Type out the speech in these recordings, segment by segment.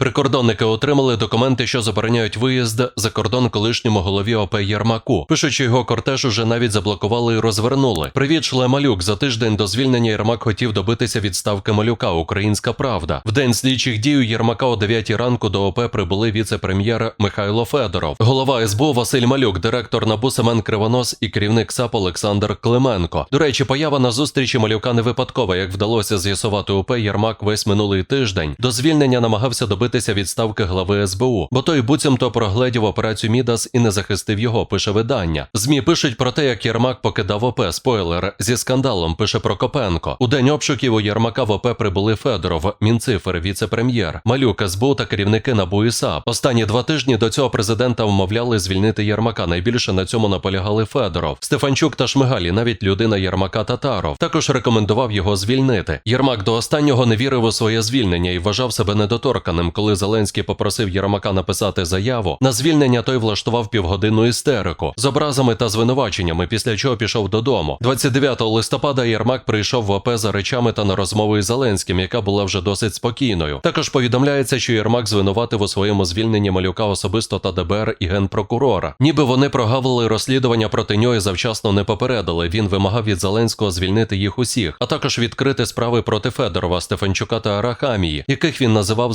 Прикордонники отримали документи, що забороняють виїзд за кордон колишньому голові ОП Єрмаку. Пишуть, що його кортеж уже навіть заблокували і розвернули. Привіт, шле малюк. За тиждень до звільнення Єрмак хотів добитися відставки малюка. Українська правда. В день слідчих дій у Єрмака о 9 ранку до ОП прибули віце-прем'єр Михайло Федоров, голова СБУ Василь Малюк, директор НАБУ Семен Кривонос і керівник САП Олександр Клименко. До речі, поява на зустрічі малюка не випадкова. Як вдалося з'ясувати УП, Єрмак весь минулий тиждень до звільнення намагався добитися відставки глави СБУ, бо той буцімто прогледів операцію Мідас і не захистив його. Пише видання. Змі пишуть про те, як Єрмак покидав ОП. Спойлер зі скандалом. Пише Прокопенко. У день обшуків у Єрмака в ОП прибули Федоров, Мінцифер, віце-прем'єр, Малюк СБУ та керівники НАБУ і САП. Останні два тижні до цього президента вмовляли звільнити Єрмака. Найбільше на цьому наполягали Федоров, Стефанчук та Шмигалі, навіть людина Єрмака Татаров. Також рекомендував його звільнити. Єрмак до останнього не вірив у своє звільнення і вважав себе недоторканим. Коли Зеленський попросив Єрмака написати заяву, на звільнення той влаштував півгодинну істерику з образами та звинуваченнями, після чого пішов додому. 29 листопада Єрмак прийшов в ОП за речами та на розмову із Зеленським, яка була вже досить спокійною. Також повідомляється, що Єрмак звинуватив у своєму звільненні малюка особисто та ДБР і генпрокурора. Ніби вони прогавили розслідування проти нього і завчасно не попередили. Він вимагав від Зеленського звільнити їх усіх, а також відкрити справи проти Федорова, Стефанчука та Арахамії, яких він називав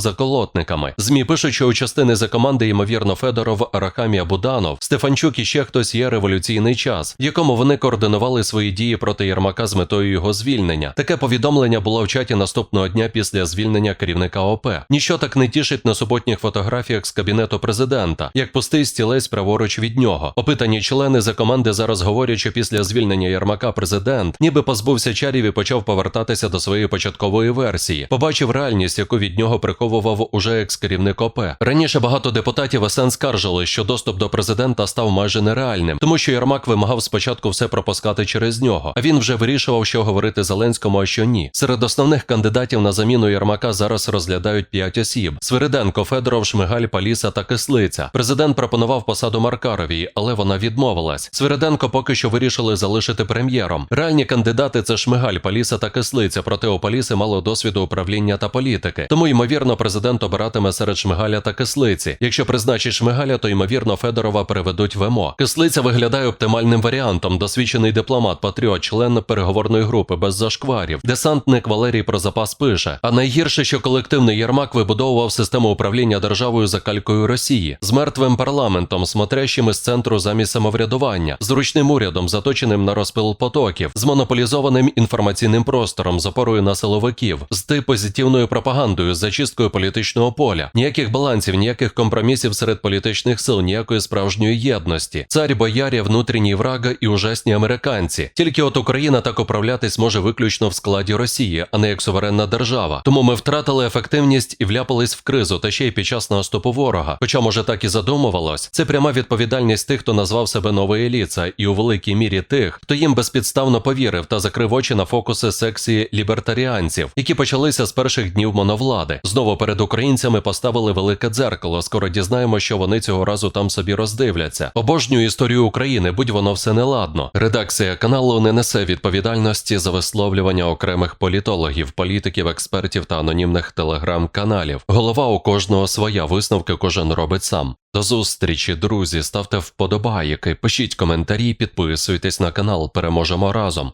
заколотниками. Змі пишуть, що у частини за команди, ймовірно, Федоров, Арахамія, Буданов, Стефанчук і ще хтось є революційний час, в якому вони координували свої дії проти Єрмака з метою його звільнення. Таке повідомлення було в чаті наступного дня після звільнення керівника ОП. Ніщо так не тішить на суботніх фотографіях з кабінету президента, як пустий стілець праворуч від нього. Опитані члени за команди зараз говорять, що після звільнення Єрмака президент ніби позбувся чарів і почав повертатися до своєї початкової версії. Побачив реальність, яку від нього приховував уже екс-керівник ОП. Раніше багато депутатів СН скаржили, що доступ до президента став майже нереальним, тому що Єрмак вимагав спочатку все пропускати через нього, а він вже вирішував, що говорити Зеленському, а що ні. Серед основних кандидатів на заміну Єрмака зараз розглядають п'ять осіб: Свириденко, Федоров, Шмигаль, Паліса та Кислиця. Президент пропонував посаду Маркаровій, але вона відмовилась. Свириденко поки що вирішили залишити прем'єром. Реальні кандидати це Шмигаль, Паліса та Кислиця. Проте у Паліси мало досвіду управління та політики. Тому ймовірно, президент обиратиме серед Шмигаля та Кислиці. Якщо призначить Шмигаля, то ймовірно Федорова переведуть в МО. Кислиця виглядає оптимальним варіантом. Досвідчений дипломат, патріот, член переговорної групи без зашкварів. Десантник Валерій про запас пише. А найгірше, що колективний Єрмак вибудовував систему управління державою за калькою Росії з мертвим парламентом, смотрящим із центру замість самоврядування, з ручним урядом, заточеним на розпил потоків, з монополізованим інформаційним простором, з опорою на силовиків, з позитивною пропагандою, з зачисткою політичного поля, ніяких балансів, ніяких компромісів серед політичних сил, ніякої справжньої єдності. Цар бояря, внутрішній врага і ужасні американці. Тільки от Україна так управлятись може виключно в складі Росії, а не як суверенна держава. Тому ми втратили ефективність і вляпались в кризу, та ще й під час наступу ворога. Хоча, може, так і задумувалось, це пряма відповідальність тих, хто назвав себе новою еліца, і у великій мірі тих, хто їм безпідставно повірив та закрив очі на фокуси секції лібертаріанців, які почалися з перших днів моновлади. Знову перед українцями поставили велике дзеркало. Скоро дізнаємо, що вони цього разу там собі роздивляться. Обожнюю історію України, будь воно все неладно. Редакція каналу не несе відповідальності за висловлювання окремих політологів, політиків, експертів та анонімних телеграм-каналів. Голова у кожного своя висновки кожен робить сам. До зустрічі, друзі. Ставте вподобайки, пишіть коментарі, підписуйтесь на канал. Переможемо разом.